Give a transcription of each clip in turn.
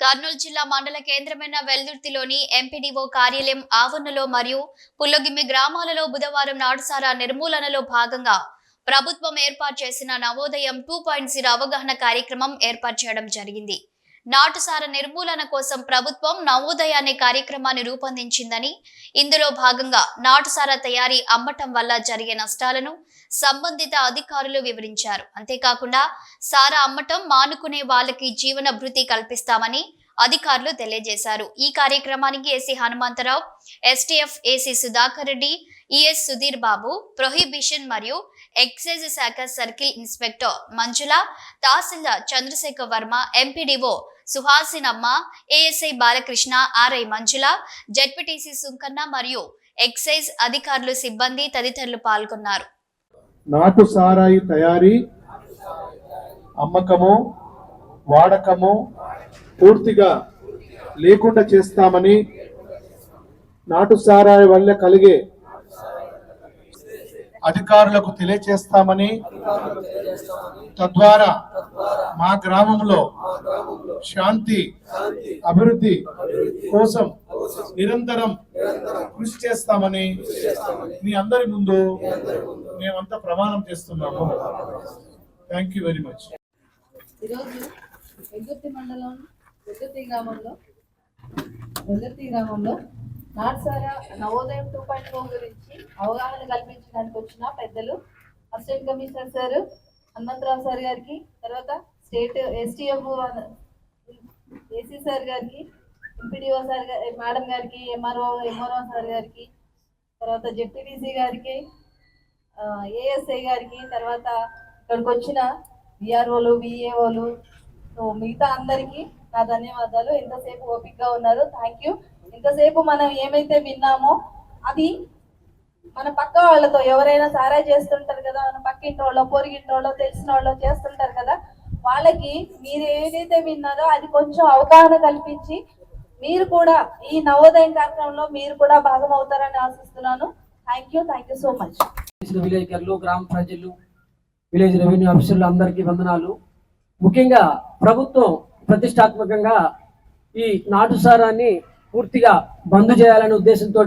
కర్నూలు జిల్లా మండల కేంద్రమైన వెల్దుర్తిలోని ఎంపీడీఓ కార్యాలయం ఆవరణలో మరియు పుల్లగిమ్మి గ్రామాలలో బుధవారం నాటుసారా నిర్మూలనలో భాగంగా ప్రభుత్వం ఏర్పాటు చేసిన నవోదయం టూ పాయింట్ జీరో అవగాహన కార్యక్రమం ఏర్పాటు చేయడం జరిగింది. నాటుసార నిర్మూలన కోసం ప్రభుత్వం నవోదయ అనే కార్యక్రమాన్ని రూపొందించిందని ఇందులో భాగంగా నాటుసార తయారీ అమ్మటం వల్ల జరిగే నష్టాలను సంబంధిత అధికారులు వివరించారు. అంతేకాకుండా సారా అమ్మటం మానుకునే వాళ్ళకి జీవన భృతి కల్పిస్తామని అధికారులు తెలియజేశారు. ఈ కార్యక్రమానికి AC Hanumantharao STF AC Sudhakar Reddy ES Sudheer Babu prohibition మరియు ఎక్సైజ్ శాఖ సర్కిల్ ఇన్స్పెక్టర్ మంజుల తహసీల్దార్ Chandrasekhar Varma MPDO Suhasinamma ASI Balakrishna RI Manjula ZPTC Sunkanna మరియు ఎక్సైజ్ అధికారులు సిబ్బంది తదితరులు పాల్గొన్నారు. నాటు సారాయి తయారీ అమ్మకము వాడకము పూర్తిగా లేకుండా చేస్తామని నాటు సారాయి వల్ల కలిగే అధికారులకు తెలియచేస్తామని తద్వారా మా గ్రామంలో శాంతి అభివృద్ధి కోసం నిరంతరం కృషి చేస్తామని మీ అందరి ముందు మేమంతా ప్రమాణం చేస్తున్నాము. థ్యాంక్ యూ వెరీ మచ్ ఈరోజు వెల్దుర్తి మండలం వెల్దుర్తి గ్రామంలో వెల్దుర్తి గ్రామంలో నాట్సార నవోదయం టూ పాయింట్ ఫోర్ గురించి అవగాహన కల్పించడానికి వచ్చిన పెద్దలు assistant commissioner sir Hanumantharao sir గారికి తర్వాత స్టేట్ ఎస్టీఎఫ్ ఏసీ సార్ గారికి ఎంపీడీఓ సార్ గారి మేడం గారికి ఎంఆర్ఓ ఎంఆర్ఓ సార్ గారికి తర్వాత జెడ్పీటీసీ గారికి ఏఎస్ఐ గారికి తర్వాత ఇక్కడికి వచ్చిన విఆర్ఓలు విఏఓలు మిగతా అందరికీ నా ధన్యవాదాలు. ఎంతసేపు ఓపికగా ఉన్నారు? Thank you. ఇంతసేపు మనం ఏమైతే విన్నామో అది మన పక్క వాళ్ళతో ఎవరైనా సారా చేస్తుంటారు కదా మన పక్కింటి వాళ్ళు పొరిగింటి వాళ్ళు తెలిసిన వాళ్ళు చేస్తుంటారు కదా వాళ్ళకి మీరు ఏదైతే విన్నారో అది కొంచెం అవగాహన కల్పించి మీరు కూడా ఈ నవోదయం కార్యక్రమంలో మీరు కూడా భాగం అవుతారని ఆశిస్తున్నాను thank you thank you so much విలేకరులు గ్రామ ప్రజలు విలేజ్ రెవెన్యూ ఆఫీసర్లు అందరికీ వందనాలు. ముఖ్యంగా ప్రభుత్వం ప్రతిష్టాత్మకంగా ఈ నాటుసారాన్ని పూర్తిగా బంద్ చేయాలనే ఉద్దేశంతో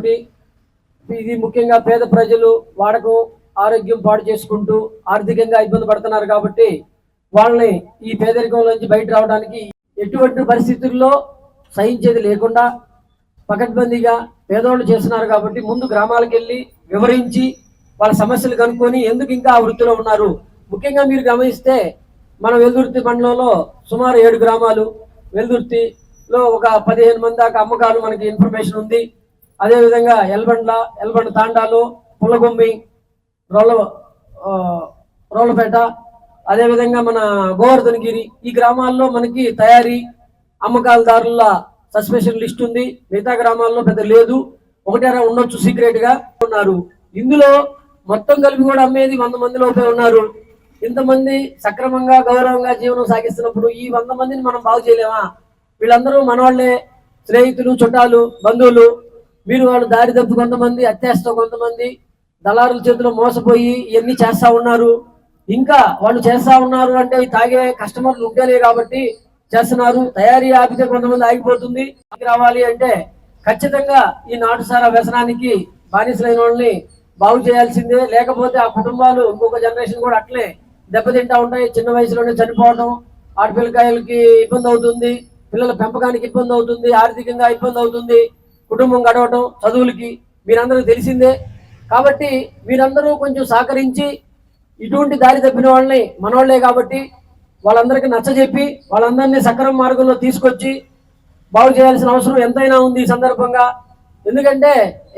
ఇది ముఖ్యంగా పేద ప్రజలు వాడకం ఆరోగ్యం పాడు చేసుకుంటూ ఆర్థికంగా ఇబ్బంది పడుతున్నారు కాబట్టి వాళ్ళని ఈ పేదరికం నుంచి బయట రావడానికి ఎటువంటి పరిస్థితుల్లో సహించేది లేకుండా పకడ్బందీగా పేదవాళ్ళు చేస్తున్నారు కాబట్టి ముందు గ్రామాలకు వెళ్ళి వివరించి వాళ్ళ సమస్యలు కనుక్కొని ఎందుకు ఇంకా ఆ వృత్తిలో ఉన్నారు? ముఖ్యంగా మీరు గమనిస్తే మన వెల్దుర్తి మండలంలో సుమారు ఏడు గ్రామాలు. వెల్దుర్తిలో ఒక పదిహేను మంది దాకా అమ్మకాలు మనకి ఇన్ఫర్మేషన్ ఉంది. అదేవిధంగా ఎల్బండ్ల ఎల్బండ తాండాలు పుల్లగొమ్మి రోళ్ళ రోళ్ళపేట అదేవిధంగా మన గోవర్ధనగిరి ఈ గ్రామాల్లో మనకి తయారీ అమ్మకాలదారుల సస్పెన్షన్ లిస్ట్ ఉంది. మిగతా గ్రామాల్లో పెద్ద లేదు. ఒకటేరా ఉండొచ్చు సీక్రెట్గా ఉన్నారు. ఇందులో మొత్తం కలిపి కూడా అమ్మేది వంద మంది లోపే ఉన్నారు. ఇంతమంది సక్రమంగా గౌరవంగా జీవనం సాగిస్తున్నప్పుడు ఈ వంద మందిని మనం బాగు చేయలేమా? వీళ్ళందరూ మనవాళ్ళే. స్నేహితులు చుట్టాలు బంధువులు. మీరు వాళ్ళు దారి తప్పు కొంతమంది అత్యాశతో కొంతమంది దళారుల చేతిలో మోసపోయి ఇవన్నీ చేస్తా ఉన్నారు. ఇంకా వాళ్ళు చేస్తా ఉన్నారు అంటే తాగే కస్టమర్లు ఉంటేలే కాబట్టి చేస్తున్నారు. తయారీ ఆపితే కొంతమంది ఆగిపోతుంది. రావాలి అంటే ఖచ్చితంగా ఈ నాటుసారా వ్యసనానికి బానిసలైన వాళ్ళని బాగు చేయాల్సిందే. లేకపోతే ఆ కుటుంబాలు ఇంకొక జనరేషన్ కూడా అట్లే దెబ్బతింటా ఉంటాయి. చిన్న వయసులోనే చనిపోవడం ఆడపిల్లకాయలకి ఇబ్బంది అవుతుంది పిల్లల పెంపకానికి ఇబ్బంది అవుతుంది ఆర్థికంగా ఇబ్బంది అవుతుంది కుటుంబం గడవటం చదువులకి మీరందరూ తెలిసిందే. కాబట్టి మీరందరూ కొంచెం సహకరించి ఇటువంటి దారి తప్పిన వాళ్ళని మనవాళ్ళే కాబట్టి వాళ్ళందరికీ నచ్చజెప్పి వాళ్ళందరినీ సక్రమ మార్గంలో తీసుకొచ్చి బాగు చేయాల్సిన అవసరం ఎంతైనా ఉంది ఈ సందర్భంగా. ఎందుకంటే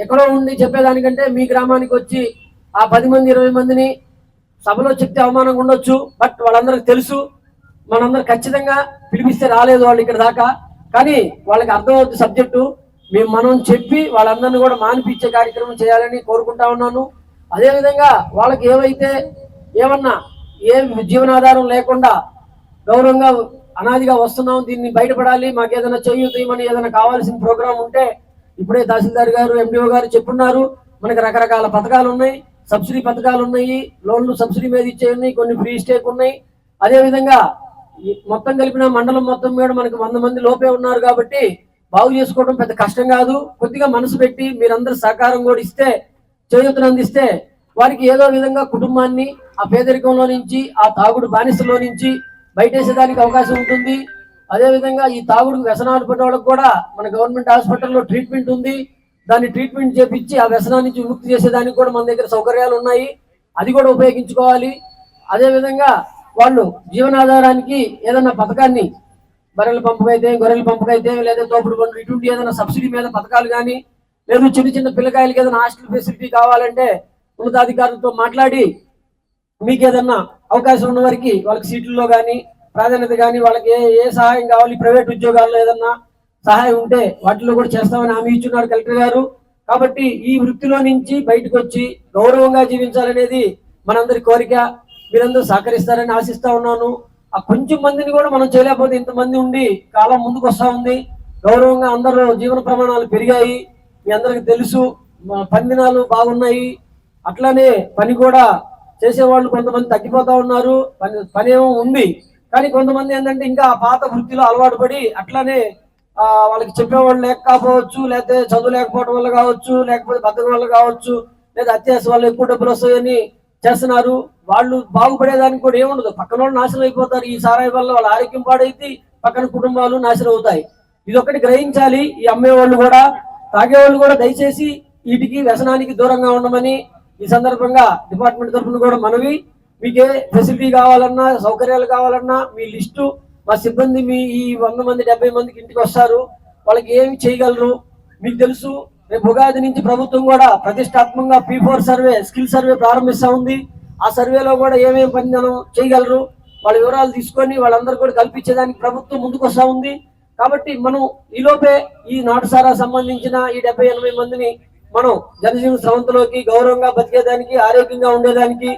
ఎక్కడో ఉండి చెప్పేదానికంటే మీ గ్రామానికి వచ్చి ఆ పది మంది ఇరవై మందిని సభలో చెప్తే అవమానంగా ఉండొచ్చు. బట్ వాళ్ళందరికీ తెలుసు. మనందరూ ఖచ్చితంగా పిలిపిస్తే రాలేదు వాళ్ళు ఇక్కడ దాకా. కానీ వాళ్ళకి అర్థమవుతుంది సబ్జెక్టు. మేము మనం చెప్పి వాళ్ళందరినీ కూడా మానిపించే కార్యక్రమం చేయాలని కోరుకుంటా ఉన్నాను. అదేవిధంగా వాళ్ళకి ఏవైతే ఏమన్నా ఏం జీవనాధారం లేకుండా గౌరవంగా అనాదిగా వస్తున్నాం దీన్ని బయటపడాలి మాకు ఏదైనా చేయూతమని ఏదైనా కావాల్సిన ప్రోగ్రాం ఉంటే ఇప్పుడే తహసీల్దార్ గారు ఎండిఓ గారు చెప్పున్నారు. మనకి రకరకాల పథకాలు ఉన్నాయి సబ్సిడీ పథకాలు ఉన్నాయి లోన్లు సబ్సిడీ మీద ఇచ్చే ఉన్నాయి కొన్ని ఫ్రీ స్టేక్ ఉన్నాయి. అదేవిధంగా మొత్తం కలిపిన మండలం మొత్తం మీద మనకి వంద మంది లోపే ఉన్నారు కాబట్టి బాగు చేసుకోవడం పెద్ద కష్టం కాదు. కొద్దిగా మనసు పెట్టి మీరందరూ సహకారం కూడా ఇస్తే చేయూతను అందిస్తే వారికి ఏదో విధంగా కుటుంబాన్ని ఆ పేదరికంలో నుంచి ఆ తాగుడు బానిసలో నుంచి బయటేసేదానికి అవకాశం ఉంటుంది. అదే విధంగా ఈ తాగుడు వ్యసనాలు పడిన వాళ్ళకి కూడా మన గవర్నమెంట్ హాస్పిటల్లో ట్రీట్మెంట్ ఉంది. దాన్ని ట్రీట్మెంట్ చేపించి ఆ వ్యసనాన్ని నుంచి విముక్తి చేసేదానికి కూడా మన దగ్గర సౌకర్యాలు ఉన్నాయి. అది కూడా ఉపయోగించుకోవాలి. అదేవిధంగా వాళ్ళు జీవనాధారానికి ఏదైనా పథకాన్ని బర్రెల పంపకైతే గొర్రెల పంపకైతే లేదా తోపుడు బండ్లు ఇటువంటి ఏదైనా సబ్సిడీ మీద పథకాలు కానీ లేదు చిన్న చిన్న పిల్లకాయలకి ఏదైనా హాస్టల్ ఫెసిలిటీ కావాలంటే ఉన్నతాధికారులతో మాట్లాడి మీకు ఏదన్నా అవకాశం ఉన్న వారికి వాళ్ళకి సీట్లలో కానీ ప్రాధాన్యత కానీ వాళ్ళకి ఏ ఏ సహాయం కావాలి ప్రైవేట్ ఉద్యోగాల్లో ఏదన్నా సహాయం ఉంటే వాటిలో కూడా చేస్తామని హామీ ఇచ్చున్నారు కలెక్టర్ గారు. కాబట్టి ఈ వృత్తిలో నుంచి బయటకు వచ్చి గౌరవంగా జీవించాలనేది మనందరి కోరిక. మీరందరూ సహకరిస్తారని ఆశిస్తా ఉన్నాను. ఆ కొంచెం మందిని కూడా మనం చేయలేకపోతే ఇంతమంది ఉండి కాలం ముందుకు వస్తా ఉంది. గౌరవంగా అందరూ జీవన ప్రమాణాలు పెరిగాయి. మీ అందరికి తెలుసు పందినాలు పని దినాలు బాగున్నాయి. అట్లానే పని కూడా చేసేవాళ్ళు కొంతమంది తగ్గిపోతా ఉన్నారు. పని పనేమో ఉంది. కానీ కొంతమంది ఏంటంటే ఇంకా ఆ పాత వృత్తిలో అలవాటు పడి అట్లానే వాళ్ళకి చెప్పేవాళ్ళు లేకపోవచ్చు లేకపోతే చదువు లేకపోవడం వల్ల కావచ్చు లేకపోతే బద్దకం వల్ల కావచ్చు లేదా అత్యాస వల్ల ఎక్కువ డబ్బులు వస్తాయని చేస్తున్నారు. వాళ్ళు బాగుపడేదానికి కూడా ఏముండదు. పక్కన వాళ్ళు నాశనం అయిపోతారు. ఈ సారాయి వల్ల వాళ్ళ ఆరోగ్యం పాడైతే పక్కన కుటుంబాలు నాశనం అవుతాయి. ఇది ఒకటి గ్రహించాలి. ఈ అమ్మేవాళ్ళు కూడా తాగేవాళ్ళు కూడా దయచేసి వీటికి వ్యసనానికి దూరంగా ఉండమని ఈ సందర్భంగా డిపార్ట్మెంట్ తరఫున కూడా మనవి. మీకు ఏ ఫెసిలిటీ కావాలన్నా సౌకర్యాలు కావాలన్నా మీ లిస్టు మా సిబ్బంది మీ ఈ వంద మంది డెబ్బై మందికి ఇంటికి వస్తారు. వాళ్ళకి ఏమి చేయగలరు? మీకు తెలుసు రేపు ఉగాది నుంచి ప్రభుత్వం కూడా ప్రతిష్టాత్మకంగా P four survey skill survey ప్రారంభిస్తా ఉంది. ఆ సర్వేలో కూడా ఏమేమి పని మనం చేయగలరు? వాళ్ళ వివరాలు తీసుకొని వాళ్ళందరూ కూడా కల్పించేదానికి ప్రభుత్వం ముందుకు వస్తూ ఉంది. కాబట్టి మనం ఈలోపే ఈ నాటుసారా సంబంధించిన ఈ డెబ్బై ఎనభై మందిని మనం జనజీవన స్రవంతిలోకి గౌరవంగా బతికేదానికి ఆరోగ్యంగా ఉండేదానికి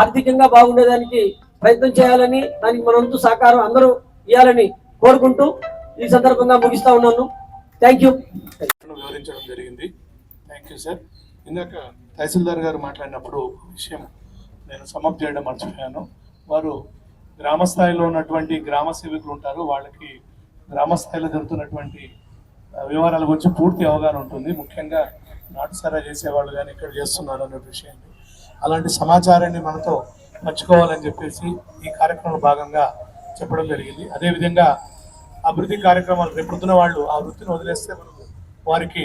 ఆర్థికంగా బాగుండేదానికి ప్రయత్నం చేయాలని దానికి మనంతు సహకారం అందరూ ఇవ్వాలని కోరుకుంటూ ఈ సందర్భంగా ముగిస్తా ఉన్నాను. థ్యాంక్ యూ వివరించడం జరిగింది. థ్యాంక్ యూ సార్ ఇందాక తహసీల్దార్ గారు మాట్లాడినప్పుడు విషయం నేను సమాప్తి చేయడం మర్చిపోయాను. వారు గ్రామ స్థాయిలో ఉన్నటువంటి గ్రామ సేవకులు ఉంటారు. వాళ్ళకి గ్రామ స్థాయిలో జరుగుతున్నటువంటి వివరాల గురించి పూర్తి అవగాహన ఉంటుంది. ముఖ్యంగా నాటుసారా చేసేవాళ్ళు కానీ ఇక్కడ చేస్తున్నారు అనే విషయాన్ని. అలాంటి సమాచారాన్ని మనతో పంచుకోవాలని చెప్పేసి ఈ కార్యక్రమంలో భాగంగా చెప్పడం జరిగింది. అదేవిధంగా అభివృద్ధి కార్యక్రమాలు రేపొద్దున వాళ్ళు ఆ వృత్తిని వదిలేస్తే మనకు వారికి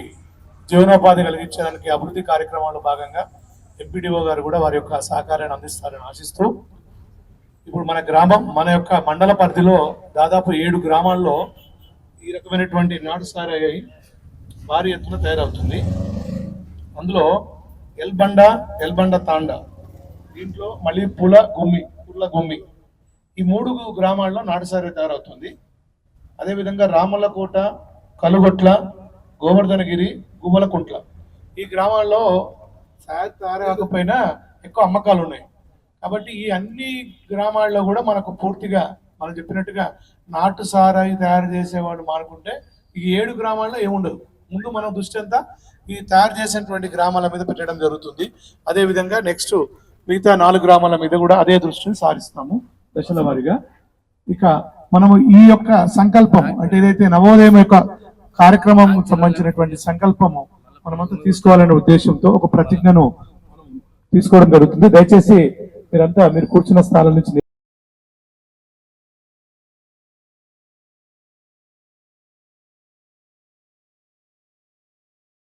జీవనోపాధి కలిగించడానికి అభివృద్ధి కార్యక్రమాల్లో భాగంగా ఎంపీడీఓ గారు కూడా వారి యొక్క సహకారాన్ని అందిస్తారని ఆశిస్తూ ఇప్పుడు మన గ్రామం మన యొక్క మండల పరిధిలో దాదాపు ఏడు గ్రామాల్లో ఈ రకమైనటువంటి నాటు సారాయి భారీ ఎత్తున తయారవుతుంది. అందులో ఎల్బండ ఎల్బండ తాండ దీంట్లో మళ్ళీ పుల గుమ్మి పుల్ల గుమ్మి. ఈ మూడు గ్రామాల్లో నాటుసారాయి తయారవుతుంది. అదేవిధంగా రామల్లకోట కలుగొట్ల గోవర్ధనగిరి గుమ్మలకుంట్ల ఈ గ్రామాల్లో సాయ తయారకపోయినా ఎక్కువ అమ్మకాలు ఉన్నాయి. కాబట్టి ఈ అన్ని గ్రామాల్లో కూడా మనకు పూర్తిగా మనం చెప్పినట్టుగా నాటు సారాయి తయారు చేసేవాడు మానుకుంటే ఈ ఏడు గ్రామాల్లో ఏముండదు. ముందు మనం దృష్టి అంతా ఈ తయారు చేసినటువంటి గ్రామాల మీద పెట్టడం జరుగుతుంది. అదే విధంగా నెక్స్ట్ మిగతా నాలుగు గ్రామాల మీద కూడా అదే దృష్టిని సారిస్తాము దశల వారిగా. ఇక మనము ఈ యొక్క సంకల్పం అంటే ఏదైతే నవోదయం యొక్క కార్యక్రమం సంబంధించినటువంటి సంకల్పము మనమంతా తీసుకోవాలనే ఉద్దేశంతో ఒక ప్రతిజ్ఞను తీసుకోవడం జరుగుతుంది. దయచేసి మీరంతా మీరు కూర్చున్న స్థానం నుంచి